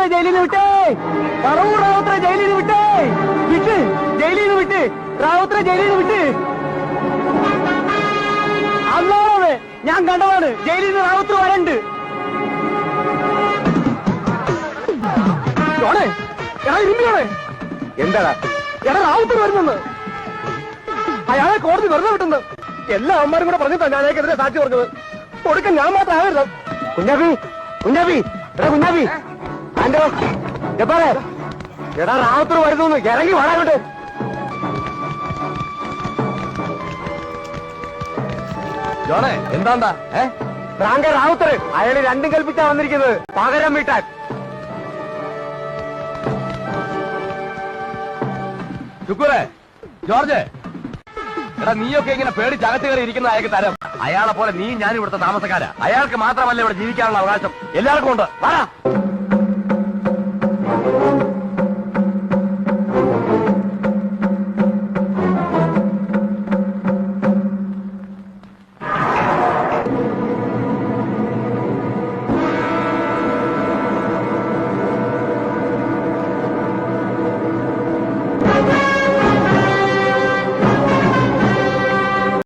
റാവുത്തറെ ജയിലിൽ നിന്ന് വിട്ടേ. പറവൂർ റാവുത്തറെ ജയിലിൽ നിന്ന് വിട്ടേ. വിട്ട്. ജയിലിൽ നിന്ന് വിട്ട്. റാവുത്തറെ ജയിലിൽ നിന്ന് വിട്ട്. അന്നാണ് ഞാൻ കണ്ടതാണ്. ജയിലിൽ നിന്ന് റാവുത്തർ വരണ്ട്. എടാ ഇരുമ്പിയാണേ എന്താടാ? എടാ റാവുത്തർ വരുന്നുണ്ട് അയാളെ കോടതി വെറുതെ വിട്ടുന്നു. എല്ലാ അമ്മമാരും കൂടെ പറഞ്ഞിട്ടാ ഞാൻ അയാൾക്കെതിരെ സാക്ഷി പറഞ്ഞത്. കൊടുക്കാൻ ഞാൻ മാത്രം ആവരുത് കുഞ്ഞാബി കുഞ്ഞാബി എടാ കുഞ്ഞാബി ആൻഡോ എപ്പാറേ എടാ റാവത്തർ വരുന്നു ഇറങ്ങി വാടാങ്ങോട്ട് ജോണേ എന്താണ്ടാ? ഏ? ഫ്രാങ്ക റാവുത്തർ അയാൾ രണ്ടും കൽപ്പിച്ചാ വന്നിരിക്കുന്നത്. പകരം വീട്ടാൻ. ശുക്കൂരെ ജോർജ്. എടാ നീയൊക്കെ ഇങ്ങനെ പേടിച്ച് അകത്ത് കയറി ഇരിക്കുന്ന അയാൾക്ക് തരം. അയാളെ പോലെ നീ ഞാൻ ഇവിടുത്തെ താമസക്കാരാ. അയാൾക്ക് മാത്രമല്ല ഇവിടെ ജീവിക്കാനുള്ള അവകാശം. എല്ലാവർക്കും ഉണ്ട്. വാടാ.